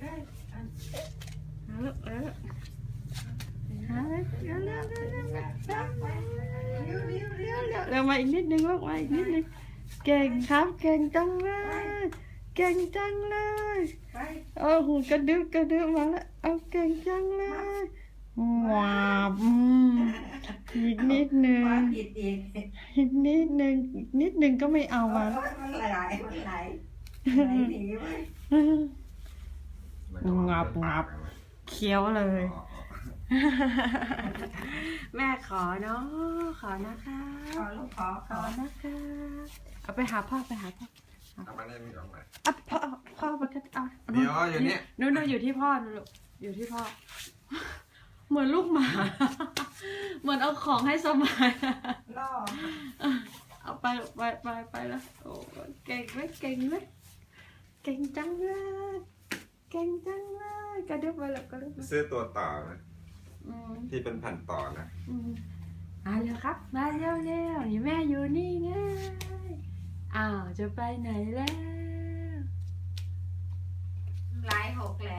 เลยอันเอาลูกเอาลูกเอาเลยเอาเลยเอาเลยเอาเลยเร็วมาอีกนิดนึงลูกมาอีกนิดนึงเก่งครับเก่งจังเลยเก่งจังเลยโอ้โหกระดึ๊บกระดึ๊บมาแล้วเอาเก่งจังเลยว้าวอีกนิดนึงอีกนิดนึงอีกนิดนึงก็ไม่เอาเอามามันไหลมันไหลไหลหนีไป งับงับเคี้ยวเลย แม่ขอเนาะขอนะคะขอลูกขอขขออนะคะเอาไปหาพ่อไปหาพ่อเอามาเนี่ยมึงออกมาอะพ่อพ่อไปกันอะเดี๋ยวอยู่เนี่ยนู่นนู่นอยู่ที่พ่อนู่นลูกอยู่ที่พ่อ เหมือนลูกหมา เหมือนเอาของให้สมัย ล่อเอาไปลูกไปไปไปแล้วโอ้เก่งไหมเก่งไหม เก่งจังเลยเก่งจังเลยกระดึบไปแล้วกระดึบไปซื้อตัวต่อนะอืมที่เป็นแผ่นต่อนะอืมมาเร็วครับ มาเร็วเร็วนี่แม่อยู่นี่ไงอ้าวจะไปไหนแล้วไหลหกแหล